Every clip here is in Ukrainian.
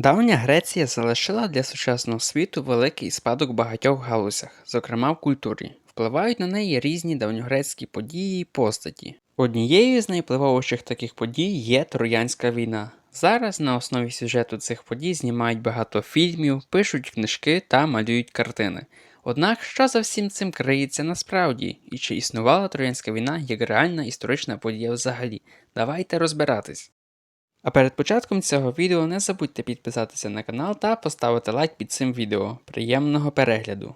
Давня Греція залишила для сучасного світу великий спадок в багатьох галузях, зокрема в культурі. Впливають на неї різні давньогрецькі події і постаті. Однією з найвпливовіших таких подій є Троянська війна. Зараз на основі сюжету цих подій знімають багато фільмів, пишуть книжки та малюють картини. Однак, що за всім цим криється насправді, і чи існувала Троянська війна як реальна історична подія взагалі? Давайте розбиратись. А перед початком цього відео не забудьте підписатися на канал та поставити лайк під цим відео. Приємного перегляду!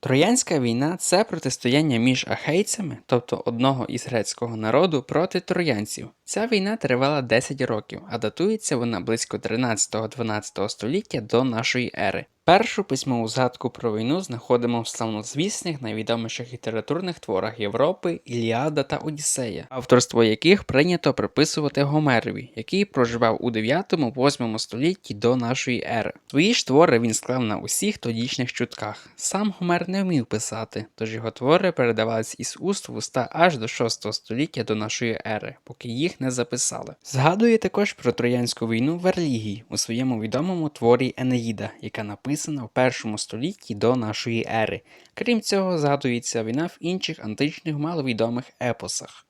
Троянська війна це протистояння між ахейцями, тобто одного із грецького народу, проти троянців. Ця війна тривала 10 років, а датується вона близько 13-12 століття до нашої ери. Першу письмову згадку про війну знаходимо в славнозвісних найвідоміших літературних творах Європи Іліада та Одіссея, авторство яких прийнято приписувати Гомерові, який проживав у 9-8 столітті до нашої ери. Свої ж твори він склав на усіх тодішніх чутках. Сам Гомер не вмів писати, тож його твори передавались із уст в уста аж до 6 століття до нашої ери, поки їх не записали. Згадує також про Троянську війну Верлігій у своєму відомому творі Енеїда, яка написана в першому столітті до нашої ери. Крім цього, згадується війна в інших античних маловідомих епосах.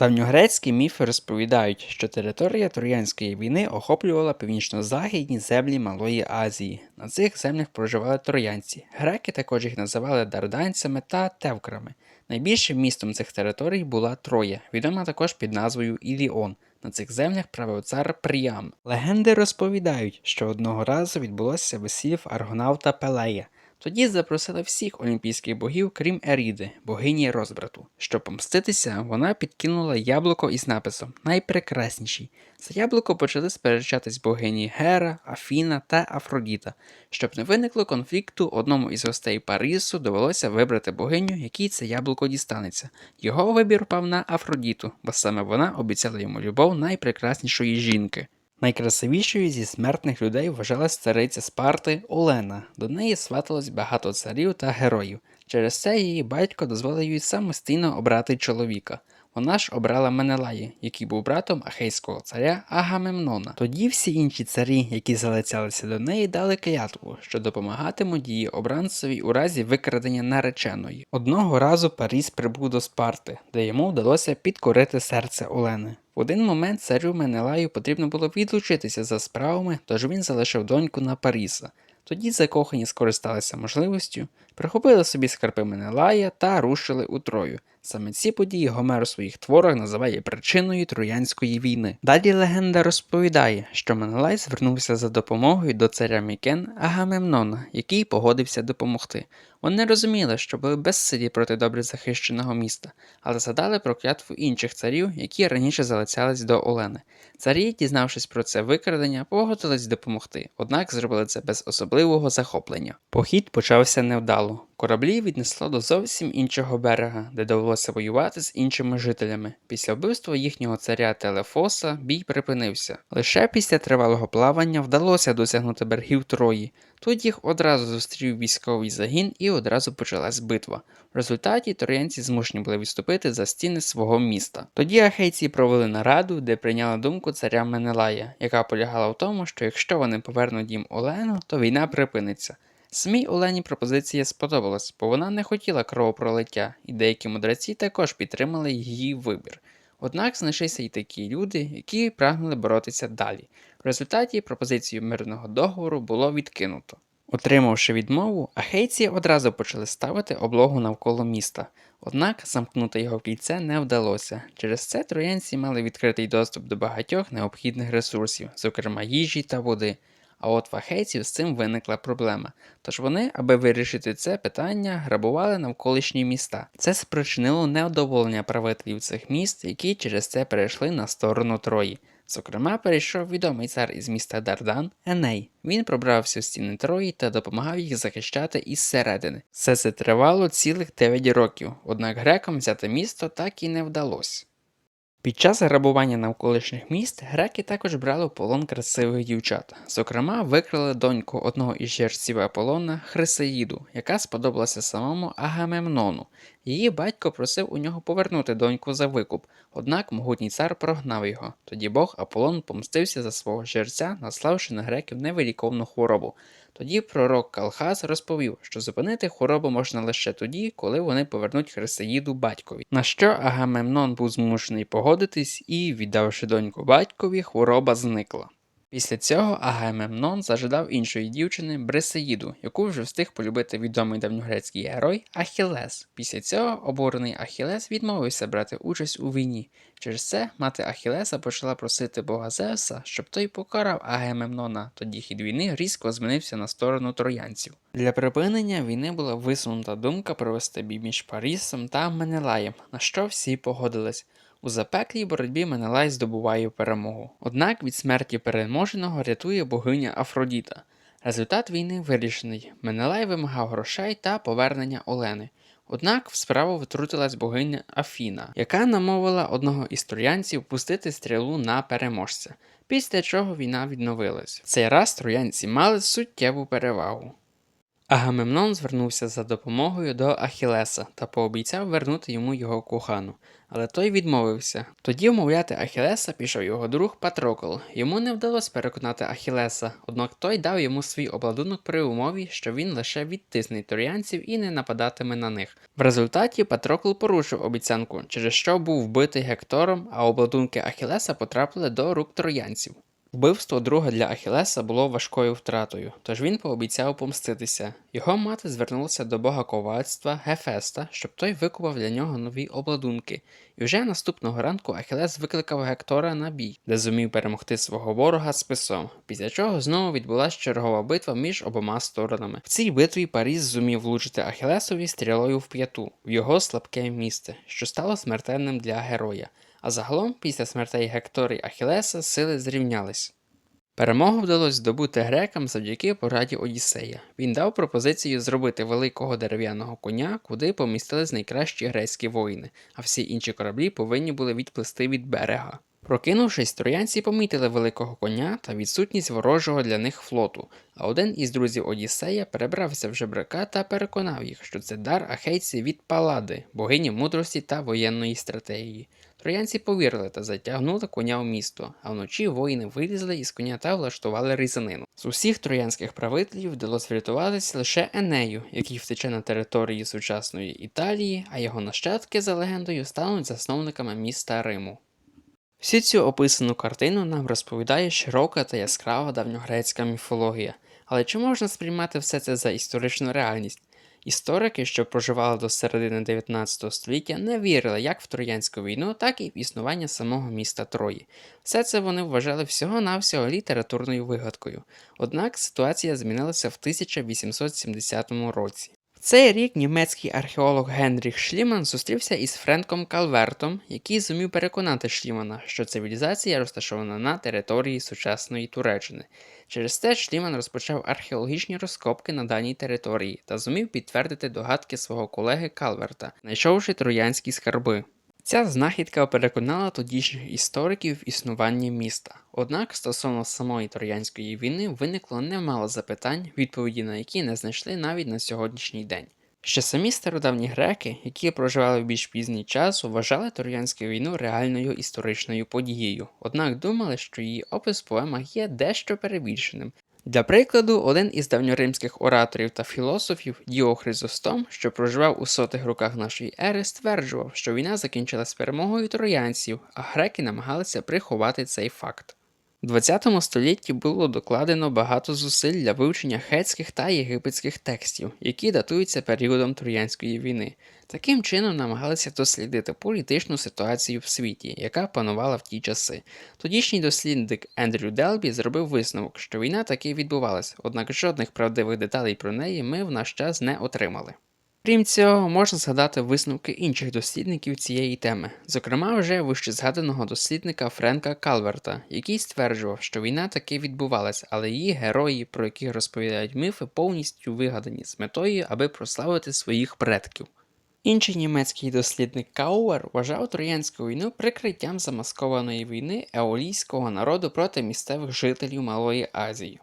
Давньогрецькі міфи розповідають, що територія Троянської війни охоплювала північно-західні землі Малої Азії. На цих землях проживали троянці. Греки також їх називали дарданцями та тевкрами. Найбільшим містом цих територій була Троя, відома також під назвою Іліон. На цих землях правив цар Пріам. Легенди розповідають, що одного разу відбулося весілля аргонавта Пелея. Тоді запросили всіх олімпійських богів, крім Еріди, богині розбрату. Щоб помститися, вона підкинула яблуко із написом Найпрекрасніший. За яблуко почали сперечатись богині Гера, Афіна та Афродіта. Щоб не виникло конфлікту, одному із гостей Парису довелося вибрати богиню, якій це яблуко дістанеться. Його вибір пав на Афродіту, бо саме вона обіцяла йому любов найпрекраснішої жінки. Найкрасивішою зі смертних людей вважалась цариця Спарти Олена. До неї сваталось багато царів та героїв. Через це її батько дозволив їй самостійно обрати чоловіка. Вона ж обрала Менелая, який був братом ахейського царя Агамемнона. Тоді всі інші царі, які залицялися до неї, дали клятву, що допомагатимуть її обранцеві у разі викрадення нареченої. Одного разу Паріс прибув до Спарти, де йому вдалося підкорити серце Олени. В один момент царю Менелаю потрібно було відлучитися за справами, тож він залишив доньку на Паріса. Тоді закохані скористалися можливістю, прихопили собі скарпи Менелая та рушили у Трою. Саме ці події Гомер у своїх творах називає причиною Троянської війни. Далі легенда розповідає, що Менелай звернувся за допомогою до царя Мікен Агамемнона, який погодився допомогти. Вони розуміли, що були безсилі проти добре захищеного міста, але згадали про клятву інших царів, які раніше залицялись до Олени. Царі, дізнавшись про це викрадення, погодились допомогти, однак зробили це без особливого захоплення. Похід почався невдало. Кораблі віднесло до зовсім іншого берега, де довелося воювати з іншими жителями. Після вбивства їхнього царя Телефоса бій припинився. Лише після тривалого плавання вдалося досягнути берегів Трої. Тут їх одразу зустрів військовий загін і одразу почалась битва. В результаті троянці змушені були відступити за стіни свого міста. Тоді ахейці провели нараду, де прийняли думку царя Менелая, яка полягала в тому, що якщо вони повернуть їм Олену, то війна припиниться. Самій Олені пропозиція сподобалась, бо вона не хотіла кровопролиття, і деякі мудреці також підтримали її вибір. Однак знайшлися й такі люди, які прагнули боротися далі. В результаті пропозицію мирного договору було відкинуто. Отримавши відмову, ахейці одразу почали ставити облогу навколо міста. Однак замкнути його в кільце не вдалося. Через це троянці мали відкритий доступ до багатьох необхідних ресурсів, зокрема їжі та води. А от в ахейців з цим виникла проблема. Тож вони, аби вирішити це питання, грабували навколишні міста. Це спричинило неодоволення правителів цих міст, які через це перейшли на сторону Трої. Зокрема, перейшов відомий цар із міста Дардан Еней. Він пробрався в стіни Трої та допомагав їх захищати із середини. Все це тривало цілих 9 років, однак грекам взяти місто так і не вдалося. Під час грабування навколишніх міст греки також брали в полон красивих дівчат. Зокрема, викрали доньку одного із жерців Аполлона Хрисеїду, яка сподобалася самому Агамемнону. Її батько просив у нього повернути доньку за викуп, однак могутній цар прогнав його. Тоді Бог Аполлон помстився за свого жерця, наславши на греків невиліковну хворобу. Тоді пророк Калхас розповів, що зупинити хворобу можна лише тоді, коли вони повернуть Хрисеїду батькові. На що Агамемнон був змушений погодитись і, віддавши доньку батькові, хвороба зникла. Після цього Агамемнон зажадав іншої дівчини Брисеїду, яку вже встиг полюбити відомий давньогрецький герой Ахілес. Після цього обурений Ахілес відмовився брати участь у війні. Через це мати Ахілеса почала просити бога Зевса, щоб той покарав Агамемнона. Тоді хід війни різко змінився на сторону троянців. Для припинення війни була висунута думка провести бій між Парісом та Менелаєм, на що всі погодились. У запеклій боротьбі Менелай здобуває перемогу. Однак від смерті переможеного рятує богиня Афродіта. Результат війни вирішений. Менелай вимагав грошей та повернення Олени. Однак в справу втрутилась богиня Афіна, яка намовила одного із троянців пустити стрілу на переможця, після чого війна відновилась. Цей раз троянці мали суттєву перевагу. Агамемнон звернувся за допомогою до Ахілеса та пообіцяв вернути йому його кохану, але той відмовився. Тоді вмовляти Ахілеса пішов його друг Патрокол. Йому не вдалося переконати Ахілеса, однак той дав йому свій обладунок при умові, що він лише відтисне троянців і не нападатиме на них. В результаті Патрокол порушив обіцянку, через що був вбитий Гектором, а обладунки Ахілеса потрапили до рук троянців. Вбивство друга для Ахілеса було важкою втратою, тож він пообіцяв помститися. Його мати звернулася до бога ковальства Гефеста, щоб той викупав для нього нові обладунки, і вже наступного ранку Ахілес викликав Гектора на бій, де зумів перемогти свого ворога списом, після чого знову відбулася чергова битва між обома сторонами. В цій битві Паріс зумів влучити Ахілесові стрілою в п'яту, в його слабке місце, що стало смертельним для героя. А загалом, після смертей Гектора і Ахілеса, сили зрівнялись. Перемогу вдалося здобути грекам завдяки пораді Одіссея. Він дав пропозицію зробити великого дерев'яного коня, куди помістились найкращі грецькі воїни, а всі інші кораблі повинні були відплисти від берега. Прокинувшись, троянці помітили великого коня та відсутність ворожого для них флоту, а один із друзів Одіссея перебрався в жебрака та переконав їх, що це дар ахейці від Палади, богині мудрості та воєнної стратегії. Троянці повірили та затягнули коня в місто, а вночі воїни вилізли із коня та влаштували різанину. З усіх троянських правителів вдалося врятуватися лише Енею, який втече на території сучасної Італії, а його нащадки, за легендою, стануть засновниками міста Риму. Всю цю описану картину нам розповідає широка та яскрава давньогрецька міфологія. Але чи можна сприймати все це за історичну реальність? Історики, що проживали до середини 19 століття, не вірили як в Троянську війну, так і в існування самого міста Трої. Все це вони вважали всього-навсього літературною вигадкою. Однак ситуація змінилася в 1870 році. Цей рік німецький археолог Генріх Шліман зустрівся із Френком Калвертом, який зумів переконати Шлімана, що цивілізація розташована на території сучасної Туреччини. Через це Шліман розпочав археологічні розкопки на даній території та зумів підтвердити догадки свого колеги Калверта, знайшовши троянські скарби. Ця знахідка переконала тодішніх істориків в існуванні міста. Однак стосовно самої Троянської війни виникло немало запитань, відповіді на які не знайшли навіть на сьогоднішній день. Ще самі стародавні греки, які проживали в більш пізній час, вважали Троянську війну реальною історичною подією, однак думали, що її опис в поемах є дещо перебільшеним. Для прикладу, один із давньоримських ораторів та філософів Діо Хризостом, що проживав у сотих роках нашої ери, стверджував, що війна закінчилась перемогою троянців, а греки намагалися приховати цей факт. У 20 столітті було докладено багато зусиль для вивчення хетських та єгипетських текстів, які датуються періодом Троянської війни. Таким чином намагалися дослідити політичну ситуацію в світі, яка панувала в ті часи. Тодішній дослідник Ендрю Делбі зробив висновок, що війна таки відбувалась, однак жодних правдивих деталей про неї ми в наш час не отримали. Крім цього, можна згадати висновки інших дослідників цієї теми, зокрема вже вище згаданого дослідника Френка Калверта, який стверджував, що війна таки відбувалася, але її герої, про яких розповідають міфи, повністю вигадані з метою, аби прославити своїх предків. Інший німецький дослідник Кауер вважав Троянську війну прикриттям замаскованої війни еолійського народу проти місцевих жителів Малої Азії.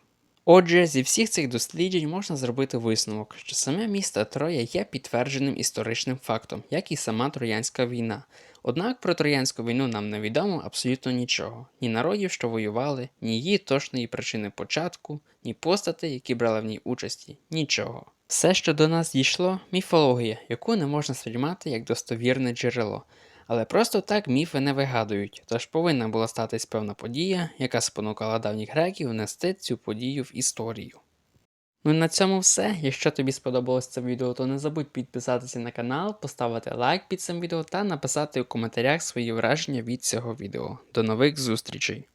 Отже, зі всіх цих досліджень можна зробити висновок, що саме місто Троя є підтвердженим історичним фактом, як і сама Троянська війна. Однак про Троянську війну нам не відомо абсолютно нічого: ні народів, що воювали, ні її точної причини початку, ні постати, які брали в ній участі, нічого. Все, що до нас дійшло, міфологія, яку не можна сприймати як достовірне джерело. Але просто так міфи не вигадують, тож повинна була статись певна подія, яка спонукала давніх греків внести цю подію в історію. Ну і на цьому все. Якщо тобі сподобалось це відео, то не забудь підписатися на канал, поставити лайк під цим відео та написати у коментарях свої враження від цього відео. До нових зустрічей!